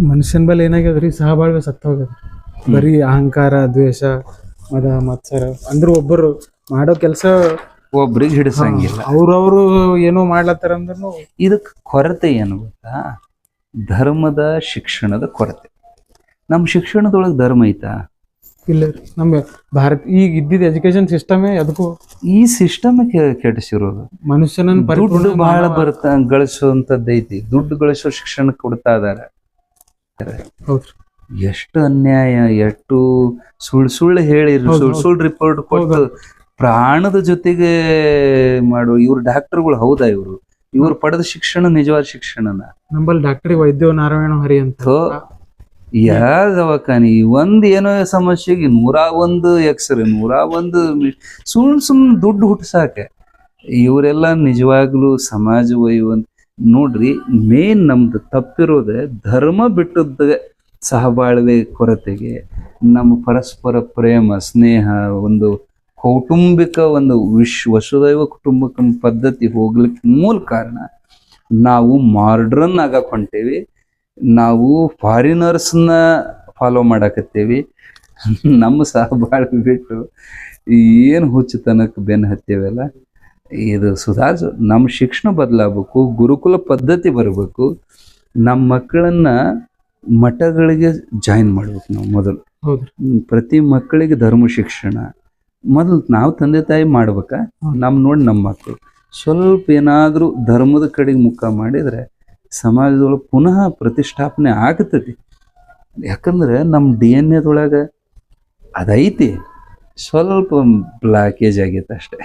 ಮನುಷ್ಯನ ಬಲ್ ಏನಾಗ್ಯದ ರೀ? ಸಹಬಾಳ್ವೆ ಸತ್ತ ಹೋಗ್ಯದ ಬರೀ ಅಹಂಕಾರ ದ್ವೇಷ ಮದ ಮತ್ಸರ. ಅಂದ್ರ ಒಬ್ಬರು ಮಾಡೋ ಕೆಲಸ ಒಬ್ರಿಗೆ ಹಿಡಿಸಂಗಿಲ್ಲ. ಅವ್ರವ್ರು ಏನೋ ಮಾಡ್ಲತ್ತಾರ ಅಂದ್ರೂ ಇದಕ್ಕೆ ಕೊರತೆ ಏನು ಗೊತ್ತಾ? ಧರ್ಮದ ಶಿಕ್ಷಣದ ಕೊರತೆ. ನಮ್ಮ ಶಿಕ್ಷಣದೊಳಗೆ ಧರ್ಮ ಐತಾ? ಇಲ್ಲ ರೀ. ನಮ್ಮ ಭಾರತ ಈಗ ಇದ್ದಿದ್ದ ಎಜುಕೇಶನ್ ಸಿಸ್ಟಮೇ ಅದಕ್ಕೂ. ಈ ಸಿಸ್ಟಮ್ ಕೆಡಿಸಿರೋದು. ಮನುಷ್ಯನ ದುಡ್ಡು ಬಹಳ ಬರ್ತಾ ಗಳಿಸುವಂತದ್ದು ಐತಿ ದುಡ್ಡು ಗಳಿಸೋ ಶಿಕ್ಷಣ ಕೊಡ್ತಾ ಇದಾರೆ. ಹೌದ್ರಿ ಎಷ್ಟು ಅನ್ಯಾಯ ಎಷ್ಟು ಸುಳ್ಳು ಸುಳ್ಳು ಹೇಳಿ ಸುಳ್ ಸುಳ್ಳು ಸುಳ್ಳು ರಿಪೋರ್ಟ್ ಕೊಟ್ಟು ಪ್ರಾಣದ ಜೊತೆಗೆ ಮಾಡು ಇವ್ರು ಡಾಕ್ಟರ್ಗಳು ಹೌದಾ ಇವರು? ಇವ್ರು ಪಡೆದ ಶಿಕ್ಷಣ ನಿಜವಾದ ಶಿಕ್ಷಣನ? ನಂಬಲ್ಲಿ ಡಾಕ್ಟರ್ ವೈದ್ಯ ನಾರಾಯಣ ಹರಿ ಅಂತ. ಯಾವಕಾನಿ ಯಾ ದವಾಖಾನಿ ಒಂದ್ ಏನೋ ಸಮಸ್ಯೆಗೆ ನೂರ ಒಂದು ಎಕ್ಸ್ರೇ ನೂರ ಒಂದು ಸುಮ್ ಸುಮ್ ದುಡ್ಡು ಹುಟ್ಟಿಸಾಕೆ ಇವರೆಲ್ಲ ನಿಜವಾಗ್ಲೂ ಸಮಾಜ ಒಯ್ಯುವಂತ ನೋಡ್ರಿ ಮೇನ್ ನಮ್ದು ತಪ್ಪಿರೋದೆ ಧರ್ಮ ಬಿಟ್ಟದ್ದ ಸಹಬಾಳ್ವೆ ಕೊರತೆಗೆ. ನಮ್ಮ ಪರಸ್ಪರ ಪ್ರೇಮ, ಸ್ನೇಹ, ಒಂದು ಕೌಟುಂಬಿಕ ಒಂದು ವಿಶ್, ವಸುದೈವ ಕುಟುಂಬಕ ಪದ್ಧತಿ ಹೋಗ್ಲಿಕ್ಕೆ ಮೂಲ ಕಾರಣ ನಾವು ಮಾರ್ಡ್ರನ್ ಆಗಕ್ ಹೊಂಟೇವಿ ನಾವು ಫಾರಿನರ್ಸ್ನ ಫಾಲೋ ಮಾಡಾಕತ್ತೇವಿ. ನಮ್ಮ ಸಹಬಾಳ್ವೆ ಬಿಟ್ಟು ಏನು ಹುಚ್ಚುತನಕ್ಕೆ ಬೆನ್ನು ಹತ್ತೇವಲ್ಲ? ಇದು ಸುಧಾರಿಸ ನಮ್ಮ ಶಿಕ್ಷಣ ಬದಲಾಗಬೇಕು ಗುರುಕುಲ ಪದ್ಧತಿ ಬರಬೇಕು ನಮ್ಮ ಮಕ್ಕಳನ್ನ ಮಠಗಳಿಗೆ ಜಾಯಿನ್ ಮಾಡ್ಬೇಕು ನಾವು ಮೊದಲು. ಪ್ರತಿ ಮಕ್ಕಳಿಗೆ ಧರ್ಮ ಶಿಕ್ಷಣ. ಮೊದಲು ನಾವು ತಂದೆ ತಾಯಿ ಮಾಡ್ಬೇಕಾ. ನಮ್ಮ ನೋಡಿ ನಮ್ಮ ಮಕ್ಕಳು ಸ್ವಲ್ಪ ಏನಾದರೂ ಧರ್ಮದ ಕಡೆಗೆ ಮುಖ ಮಾಡಿದರೆ ಸಮಾಜದೊಳಗೆ ಪುನಃ ಪ್ರತಿಷ್ಠಾಪನೆ ಆಗ್ತತಿ ಯಾಕಂದ್ರೆ ನಮ್ಮ ಡಿ ಎನ್ ಎದೊಳಗೆ ಅದೈತಿ. ಸ್ವಲ್ಪ ಬ್ಲಾಕೇಜ್ ಆಗೈತೆ ಅಷ್ಟೇ.